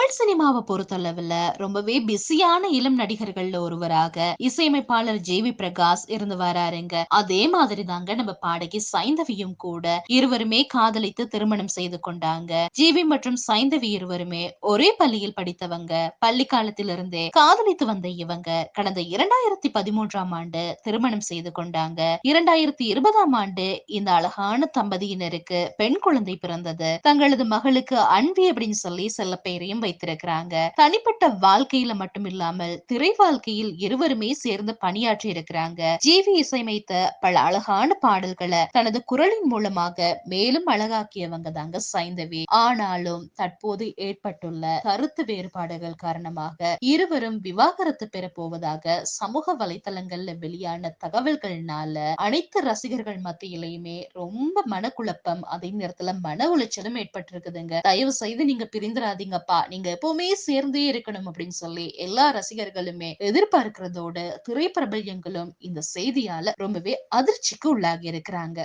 தமிழ் சினிமாவை பொறுத்தளவுல ரொம்பவே பிஸியான இளம் நடிகர்கள்ல ஒருவராக இசையமைப்பாளர் ஜே வி பிரகாஷ் இருந்து வராருங்க. அதே மாதிரி தாங்க நம்ம பாடகி சைந்தவியும் கூட இருவருமே காதலித்து திருமணம் செய்து கொண்டாங்க. ஜிவி மற்றும் சைந்தவி இருவருமே ஒரே பள்ளியில் படித்தவங்க. பள்ளி காலத்திலிருந்தே காதலித்து வந்த இவங்க கடந்த 2013ஆம் ஆண்டு திருமணம் செய்து கொண்டாங்க. 2020ஆம் ஆண்டு இந்த அழகான தம்பதியினருக்கு பெண் குழந்தை பிறந்தது. தங்களது மகளுக்கு அன்பி அப்படின்னு சொல்லி சில பெயரையும் வைத்திருக்கிறாங்க. தனிப்பட்ட வாழ்க்கையில மட்டும் இல்லாமல் திரை வாழ்க்கையில் இருவருமே சேர்ந்து பணியாற்றி இருக்கிறாங்க. ஜிவி இசையமைத்த பல அழகான பாடல்களை தனது குரலின் மூலமாக மேலும் அழகாக்கியவங்க தாங்க சைந்தவி. ஆனாலும் தற்போது ஏற்பட்டுள்ள கருத்து வேறுபாடுகள் காரணமாக இருவரும் விவாகரத்து பெற போவதாக சமூக வலைதளங்கள்ல வெளியான தகவல்கள்னால அனைத்து ரசிகர்கள் மத்தியிலையுமே ரொம்ப மனக்குழப்பம் அதே நேரத்துல மன உளைச்சலும் ஏற்பட்டிருக்குதுங்க. தயவு செய்து நீங்க பிரிந்துராதீங்கப்பா. நீங்க எப்பவுமே சேர்ந்தே இருக்கணும் அப்படின்னு சொல்லி எல்லா ரசிகர்களுமே எதிர்பார்க்கிறதோட திரைப்பிரபல்யங்களும் இந்த செய்தியால ரொம்பவே அதிர்ச்சிக்கு உள்ளாகி இருக்கிறாங்க.